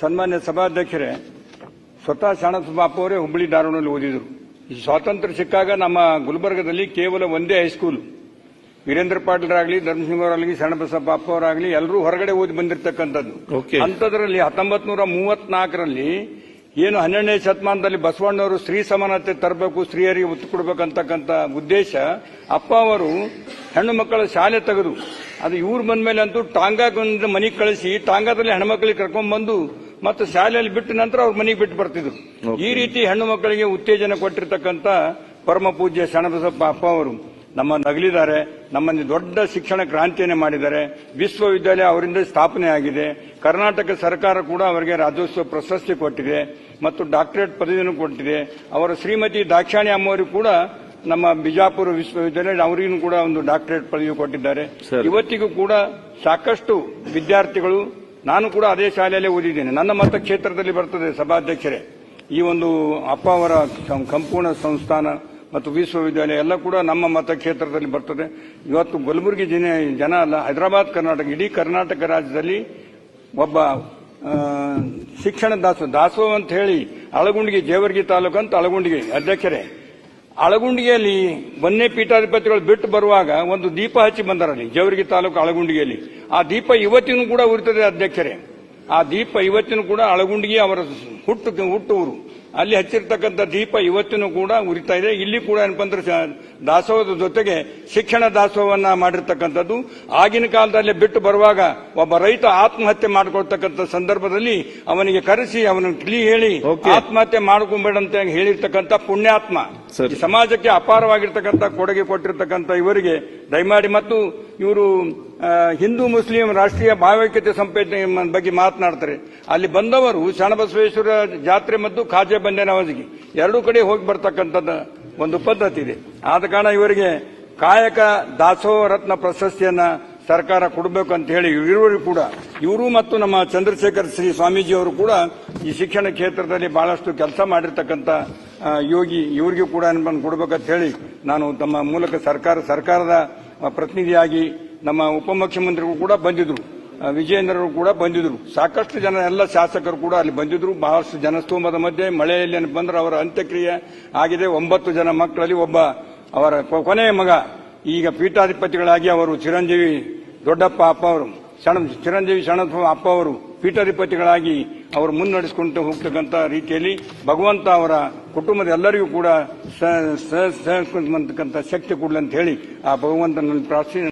ಸನ್ಮಾನ್ಯ ಸಭಾಧ್ಯಕ್ಷರೇ ಸ್ವತಃ ಶಾಣಪ್ಪ ಅವರೇ ಹುಬ್ಬಳ್ಳಿ ಧಾರವಾಡದಲ್ಲಿ ಓದಿದರು. ಈ ಸ್ವಾತಂತ್ರ್ಯ ಸಿಕ್ಕಾಗ ನಮ್ಮ ಗುಲ್ಬರ್ಗದಲ್ಲಿ ಕೇವಲ ಒಂದೇ ಹೈಸ್ಕೂಲ್. ವೀರೇಂದ್ರ ಪಾಟೀಲರಾಗಲಿ ಅವರಾಗಲಿ ಶರಣಬಸಪ್ಪ ಅಪ್ಪ ಅವರಾಗಲಿ ಎಲ್ಲರೂ ಹೊರಗಡೆ ಓದಿ ಬಂದಿರತಕ್ಕಂಥದ್ದು. ಅಂಥದ್ರಲ್ಲಿ ಹತ್ತೊಂಬತ್ ನೂರ ಮೂವತ್ನಾಲ್ಕರಲ್ಲಿ ಏನು ಹನ್ನೆರಡನೇ ಶತಮಾನದಲ್ಲಿ ಬಸವಣ್ಣವರು ಸ್ತ್ರೀ ಸಮಾನತೆ ತರಬೇಕು ಸ್ತ್ರೀಯರಿಗೆ ಒತ್ತು ಕೊಡಬೇಕಂತಕ್ಕಂಥ ಉದ್ದೇಶ ಅಪ್ಪ ಅವರು ಹೆಣ್ಣು ಮಕ್ಕಳ ಶಾಲೆ ತೆಗೆದು ಅದು ಇವ್ರು ಬಂದ ಮೇಲೆ ಅಂತೂ ಟಾಂಗಾಗ ಮನೆಗೆ ಕಳಿಸಿ ಟಾಂಗಾದಲ್ಲಿ ಹೆಣ್ಮಕ್ಳಿಗೆ ಕರ್ಕೊಂಡ್ ಬಂದು ಮತ್ತು ಶಾಲೆಯಲ್ಲಿ ಬಿಟ್ಟ ನಂತರ ಅವ್ರ ಮನೆಗೆ ಬಿಟ್ಟು ಬರ್ತಿದ್ರು. ಈ ರೀತಿ ಹೆಣ್ಣು ಮಕ್ಕಳಿಗೆ ಉತ್ತೇಜನ ಕೊಟ್ಟಿರ್ತಕ್ಕಂಥ ಪರಮ ಪೂಜ್ಯ ಶರಣಬಸಪ್ಪ ಅಪ್ಪ ಅವರು ನಮ್ಮ ನಗಲಿದ್ದಾರೆ ನಮ್ಮಲ್ಲಿ ದೊಡ್ಡ ಶಿಕ್ಷಣ ಕ್ರಾಂತಿಯನ್ನು ಮಾಡಿದ್ದಾರೆ. ವಿಶ್ವವಿದ್ಯಾಲಯ ಅವರಿಂದ ಸ್ಥಾಪನೆ ಆಗಿದೆ. ಕರ್ನಾಟಕ ಸರ್ಕಾರ ಕೂಡ ಅವರಿಗೆ ರಾಜ್ಯೋತ್ಸವ ಪ್ರಶಸ್ತಿ ಕೊಟ್ಟಿದೆ ಮತ್ತು ಡಾಕ್ಟರೇಟ್ ಪದವಿಯನ್ನು ಕೊಟ್ಟಿದೆ. ಅವರ ಶ್ರೀಮತಿ ದಾಕ್ಷಾಣಿ ಅಮ್ಮವರು ಕೂಡ ನಮ್ಮ ಬಿಜಾಪುರ ವಿಶ್ವವಿದ್ಯಾಲಯ ಅವರಿಗೂ ಕೂಡ ಒಂದು ಡಾಕ್ಟರೇಟ್ ಪದವಿ ಕೊಟ್ಟಿದ್ದಾರೆ. ಇವತ್ತಿಗೂ ಕೂಡ ಸಾಕಷ್ಟು ವಿದ್ಯಾರ್ಥಿಗಳು ನಾನು ಕೂಡ ಅದೇ ಶಾಲೆಯಲ್ಲೇ ಓದಿದ್ದೇನೆ. ನನ್ನ ಮತಕ್ಷೇತ್ರದಲ್ಲಿ ಬರ್ತದೆ ಸಭಾಧ್ಯಕ್ಷರೇ. ಈ ಒಂದು ಅಪ್ಪ ಅವರ ಸಂಪೂರ್ಣ ಸಂಸ್ಥಾನ ಮತ್ತು ವಿಶ್ವವಿದ್ಯಾಲಯ ಎಲ್ಲ ಕೂಡ ನಮ್ಮ ಮತಕ್ಷೇತ್ರದಲ್ಲಿ ಬರ್ತದೆ. ಇವತ್ತು ಗುಲ್ಬುರ್ಗಿ ಜನ ಜನ ಅಲ್ಲ, ಹೈದರಾಬಾದ್ ಕರ್ನಾಟಕ, ಇಡೀ ಕರ್ನಾಟಕ ರಾಜ್ಯದಲ್ಲಿ ಒಬ್ಬ ಶಿಕ್ಷಣ ದಾಸೋಹ ದಾಸೋಹ ಅಂತ ಹೇಳಿ ಅಳಗುಂಡಿಗೆ, ಜೇವರ್ಗಿ ತಾಲೂಕು ಅಂತ ಅಳಗುಂಡಿಗೆ, ಅಧ್ಯಕ್ಷರೇ. ಅಳಗುಂಡಿಗೆಯಲ್ಲಿ ಮೊನ್ನೆ ಪೀಠಾಧಿಪತಿಗಳು ಬಿಟ್ಟು ಬರುವಾಗ ಒಂದು ದೀಪ ಹಚ್ಚಿ ಬಂದರಲ್ಲಿ, ಜೇವರ್ಗಿ ತಾಲೂಕು ಅಳಗುಂಡಿಯಲ್ಲಿ. ಆ ದೀಪ ಇವತ್ತಿನೂ ಕೂಡ ಉರಿತದೆ, ಅಧ್ಯಕ್ಷರೇ. ಆ ದೀಪ ಇವತ್ತಿನೂ ಕೂಡ ಅಳಗುಂಡಿಗೆ ಅವರ ಹುಟ್ಟು, ಹುಟ್ಟೂರು. ಅಲ್ಲಿ ಹಚ್ಚಿರ್ತಕ್ಕಂಥ ದೀಪ ಇವತ್ತಿನೂ ಕೂಡ ಉರಿತಾ ಇದೆ. ಇಲ್ಲಿ ಕೂಡ ಏನಪ್ಪ ಅಂದ್ರೆ ದಾಸೋಹದ ಜೊತೆಗೆ ಶಿಕ್ಷಣ ದಾಸೋಹವನ್ನ ಮಾಡಿರ್ತಕ್ಕಂಥದ್ದು. ಆಗಿನ ಕಾಲದಲ್ಲಿ ಬಿಟ್ಟು ಬರುವಾಗ ಒಬ್ಬ ರೈತ ಆತ್ಮಹತ್ಯೆ ಮಾಡಿಕೊಳ್ತಕ್ಕಂಥ ಸಂದರ್ಭದಲ್ಲಿ ಅವನಿಗೆ ಕರೆಸಿ ಅವನಿಗೆ ತಿಳಿ ಹೇಳಿ. ಆತ್ಮಹತ್ಯೆ ಮಾಡ್ಕೊಂಬೇಡ ಅಂತ ಹೇಳಿರ್ತಕ್ಕಂಥ ಪುಣ್ಯಾತ್ಮ. ಸಮಾಜಕ್ಕೆ ಅಪಾರವಾಗಿರ್ತಕ್ಕಂಥ ಕೊಡುಗೆ ಕೊಟ್ಟಿರ್ತಕ್ಕಂಥ ಇವರಿಗೆ ದಯಮಾಡಿ ಮತ್ತು ಇವರು ಹಿಂದೂ ಮುಸ್ಲಿಂ ರಾಷ್ಟ್ರೀಯ ಭಾವೈಕ್ಯತೆ ಸಂಪೇತ ಬಗ್ಗೆ ಮಾತನಾಡ್ತಾರೆ. ಅಲ್ಲಿ ಬಂದವರು ಶರಣಬಸವೇಶ್ವರ ಜಾತ್ರೆ ಮತ್ತು ಖಾಜೆ ಬಂದೇನವಾಜಿಗೆ ಎರಡೂ ಕಡೆ ಹೋಗಿ ಬರ್ತಕ್ಕಂಥದ್ದು ಒಂದು ಪದ್ಧತಿ ಇದೆ. ಆದ ಕಾರಣ ಇವರಿಗೆ ಕಾಯಕ ದಾಸೋಹ ರತ್ನ ಪ್ರಶಸ್ತಿಯನ್ನ ಸರ್ಕಾರ ಕೊಡಬೇಕು ಅಂತ ಹೇಳಿ ಇವರು ಕೂಡ, ಇವರು ಮತ್ತು ನಮ್ಮ ಚಂದ್ರಶೇಖರ್ ಶ್ರೀ ಸ್ವಾಮೀಜಿ ಅವರು ಕೂಡ ಈ ಶಿಕ್ಷಣ ಕ್ಷೇತ್ರದಲ್ಲಿ ಬಹಳಷ್ಟು ಕೆಲಸ ಮಾಡಿರ್ತಕ್ಕಂಥ ಯೋಗಿ ಇವರಿಗೂ ಕೂಡ ಅನುಮಾನ ಕೊಡಬೇಕಂತ ಹೇಳಿ ನಾನು ತಮ್ಮ ಮೂಲಕ ಸರ್ಕಾರ, ಸರ್ಕಾರದ ಪ್ರತಿನಿಧಿಯಾಗಿ ನಮ್ಮ ಉಪಮುಖ್ಯಮಂತ್ರಿಗಳು ಕೂಡ ಬಂದಿದ್ರು. ವಿಜಯೇಂದ್ರರು ಕೂಡ ಬಂದಿದ್ರು. ಸಾಕಷ್ಟು ಜನ ಎಲ್ಲ ಶಾಸಕರು ಕೂಡ ಅಲ್ಲಿ ಬಂದಿದ್ರು. ಬಹಳಷ್ಟು ಜನಸ್ತೋಮದ ಮಧ್ಯೆ ಮಳೆಯಲ್ಲಿ ಬಂದ್ರೆ ಅವರ ಅಂತ್ಯಕ್ರಿಯೆ ಆಗಿದೆ. ಒಂಬತ್ತು ಜನ ಮಕ್ಕಳಲ್ಲಿ ಒಬ್ಬ ಅವರ ಕೊನೆಯ ಮಗ. ಈಗ ಪೀಠಾಧಿಪತಿಗಳಾಗಿ ಅವರು ಚಿರಂಜೀವಿ ದೊಡ್ಡಪ್ಪ ಅಪ್ಪ ಅವರು ಶಣ ಚಿರಂಜೀವಿ ಶರಣಪ್ಪ ಅಪ್ಪ ಅವರು ಪೀಠಾಧಿಪತಿಗಳಾಗಿ ಅವರು ಮುನ್ನಡೆಸಿಕೊಂಡು ಹೋಗ್ತಕ್ಕಂಥ ರೀತಿಯಲ್ಲಿ ಭಗವಂತ ಅವರ ಕುಟುಂಬದ ಎಲ್ಲರಿಗೂ ಕೂಡ ಶಕ್ತಿ ಕೊಡಲಿ ಅಂತ ಹೇಳಿ ಆ ಭಗವಂತನ ಪ್ರಾರ್ಥನೆ